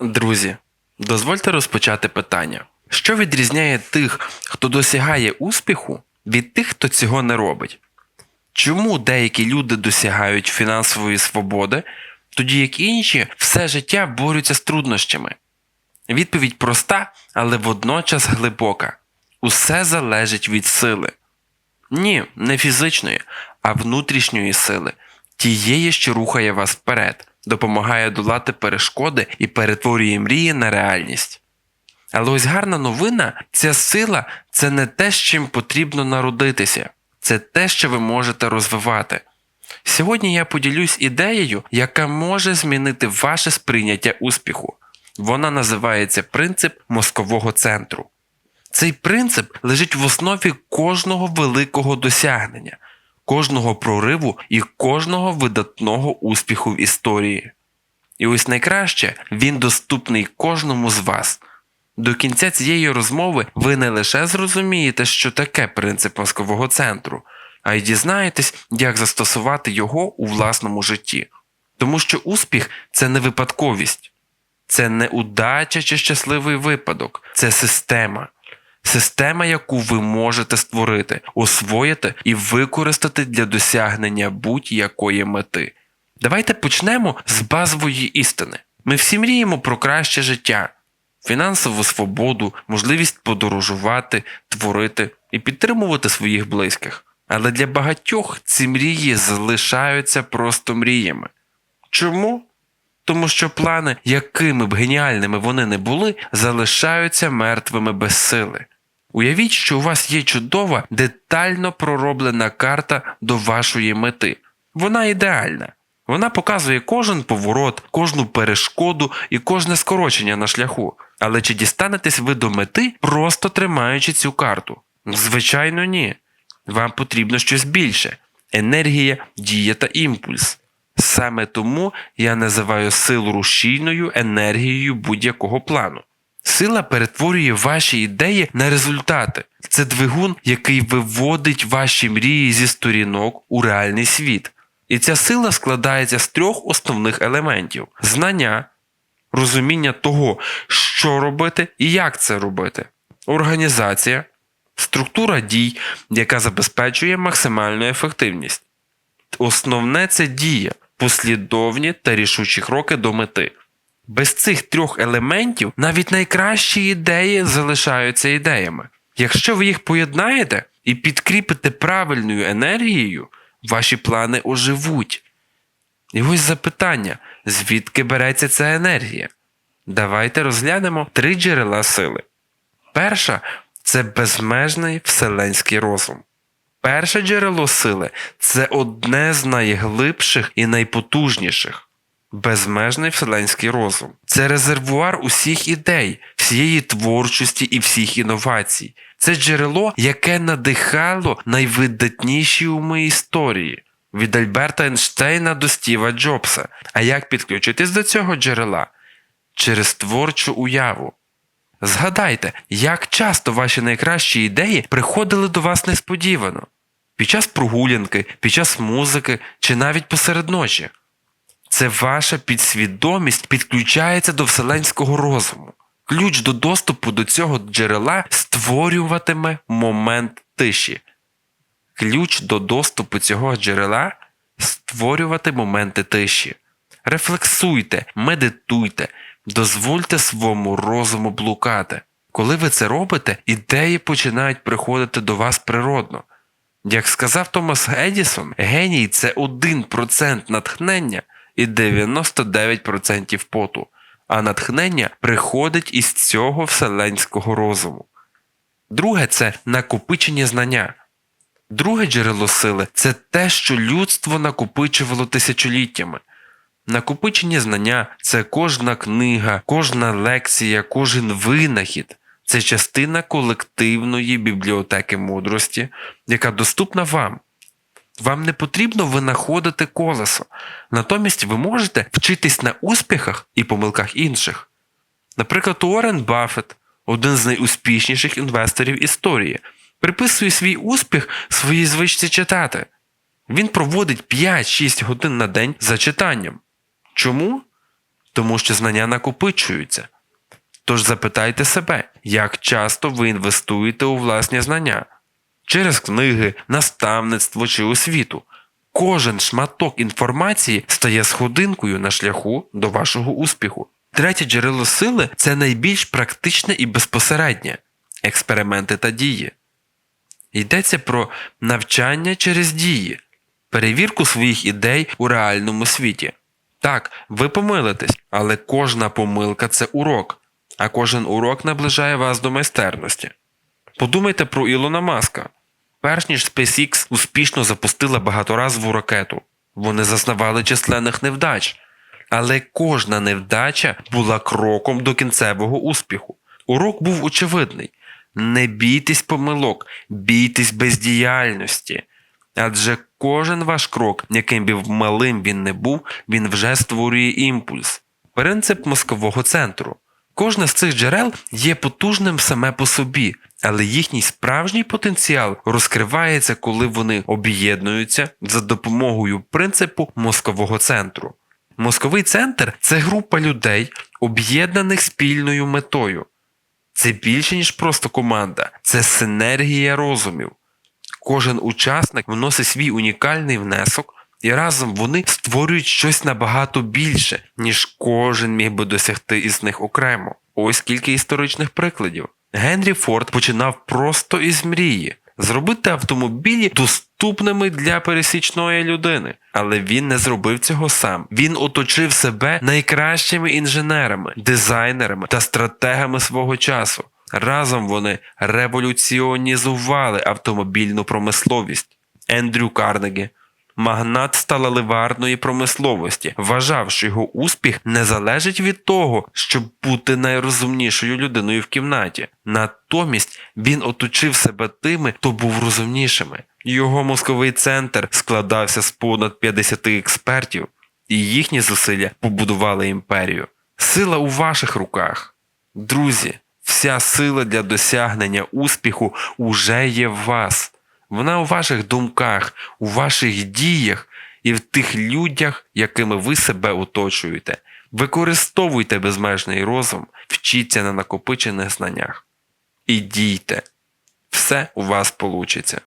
Друзі, дозвольте розпочати питання. Що відрізняє тих, хто досягає успіху, від тих, хто цього не робить? Чому деякі люди досягають фінансової свободи, тоді як інші все життя борються з труднощами? Відповідь проста, але водночас глибока. Усе залежить від сили. Ні, не фізичної, а внутрішньої сили, тієї, що рухає вас вперед, допомагає долати перешкоди і перетворює мрії на реальність. Але ось гарна новина, ця сила це не те, з чим потрібно народитися, це те, що ви можете розвивати. Сьогодні я поділюсь ідеєю, яка може змінити ваше сприйняття успіху. Вона називається принцип мозкового центру. Цей принцип лежить в основі кожного великого досягнення, кожного прориву і кожного видатного успіху в історії. І ось найкраще він доступний кожному з вас. До кінця цієї розмови ви не лише зрозумієте, що таке принцип мозкового центру, а й дізнаєтесь, як застосувати його у власному житті. Тому що успіх це не випадковість, це не удача чи щасливий випадок, це система. Система, яку ви можете створити, освоїти і використати для досягнення будь-якої мети. Давайте почнемо з базової істини. Ми всі мріємо про краще життя, фінансову свободу, можливість подорожувати, творити і підтримувати своїх близьких. Але для багатьох ці мрії залишаються просто мріями. Чому? Тому що плани, якими б геніальними вони не були, залишаються мертвими без сили. Уявіть, що у вас є чудова, детально пророблена карта до вашої мети. Вона ідеальна. Вона показує кожен поворот, кожну перешкоду і кожне скорочення на шляху. Але чи дістанетесь ви до мети, просто тримаючи цю карту? Звичайно, ні. Вам потрібно щось більше енергія, дія та імпульс. Саме тому я називаю силу рушійною енергією будь-якого плану. Сила перетворює ваші ідеї на результати. Це двигун, який виводить ваші мрії зі сторінок у реальний світ. І ця сила складається з трьох основних елементів: знання, розуміння того, що робити і як це робити, організація, структура дій, яка забезпечує максимальну ефективність. Основне це дія, послідовні та рішучі кроки до мети. Без цих трьох елементів навіть найкращі ідеї залишаються ідеями. Якщо ви їх поєднаєте і підкріпите правильною енергією, ваші плани оживуть. І ось запитання, звідки береться ця енергія? Давайте розглянемо три джерела сили. Перша це безмежний вселенський розум. Перше джерело сили це одне з найглибших і найпотужніших. Безмежний вселенський розум. Це резервуар усіх ідей, всієї творчості і всіх інновацій. Це джерело, яке надихало найвидатніші уми історії від Альберта Ейнштейна до Стіва Джобса. А як підключитись до цього джерела? Через творчу уяву. Згадайте, як часто ваші найкращі ідеї приходили до вас несподівано під час прогулянки, під час музики чи навіть посеред ночі. Це ваша підсвідомість підключається до вселенського розуму. Ключ до доступу до цього джерела створюватиме момент тиші. Ключ до доступу цього джерела створювати моменти тиші. Рефлексуйте, медитуйте, дозвольте своєму розуму блукати. Коли ви це робите, ідеї починають приходити до вас природно. Як сказав Томас Едісон, геній це 1% натхнення і 99% поту, а натхнення приходить із цього вселенського розуму. Друге це накопичення знання. Друге джерело сили це те, що людство накопичувало тисячоліттями. Накопичення знання це кожна книга, кожна лекція, кожен винахід. Це частина колективної бібліотеки мудрості, яка доступна вам. Вам не потрібно винаходити колесо. Натомість ви можете вчитись на успіхах і помилках інших. Наприклад, Уоррен Баффет, один з найуспішніших інвесторів історії, приписує свій успіх своїй звичці читати. Він проводить 5-6 годин на день за читанням. Чому? тому що знання накопичуються. Тож запитайте себе, як часто ви інвестуєте у власні знання через книги, наставництво чи освіту. Кожен шматок інформації стає сходинкою на шляху до вашого успіху. Третє джерело сили це найбільш практичне і безпосереднє експерименти та дії. Йдеться про навчання через дії, перевірку своїх ідей у реальному світі. Так, ви помилитесь, але кожна помилка це урок, а кожен урок наближає вас до майстерності. Подумайте про Ілона Маска. Перш ніж SpaceX успішно запустила багаторазову ракету, вони зазнавали численних невдач. Але кожна невдача була кроком до кінцевого успіху. Урок був очевидний: не бійтесь помилок, бійтесь бездіяльності. Адже кожен ваш крок, яким би малим він не був, він вже створює імпульс. Принцип мозкового центру. Кожне з цих джерел є потужним саме по собі, але їхній справжній потенціал розкривається, коли вони об'єднуються за допомогою принципу мозкового центру. Мозковий центр це група людей, об'єднаних спільною метою. Це більше, ніж просто команда, це синергія розумів. Кожен учасник вносить свій унікальний внесок, і разом вони створюють щось набагато більше, ніж кожен міг би досягти із них окремо. Ось кілька історичних прикладів. Генрі Форд починав просто із мрії зробити автомобілі доступними для пересічної людини. Але він не зробив цього сам. Він оточив себе найкращими інженерами, дизайнерами та стратегами свого часу. Разом вони революціонізували автомобільну промисловість. Ендрю Карнегі, магнат сталеливарної промисловості, вважав, що його успіх не залежить від того, щоб бути найрозумнішою людиною в кімнаті. Натомість він оточив себе тими, хто був розумнішими. Його мозковий центр складався з понад 50 експертів, і їхні зусилля побудували імперію. Сила у ваших руках. Друзі, вся сила для досягнення успіху уже є в вас. Вона у ваших думках, у ваших діях і в тих людях, якими ви себе оточуєте. Використовуйте безмежний розум, вчіться на накопичених знаннях. І дійте. Все у вас получиться.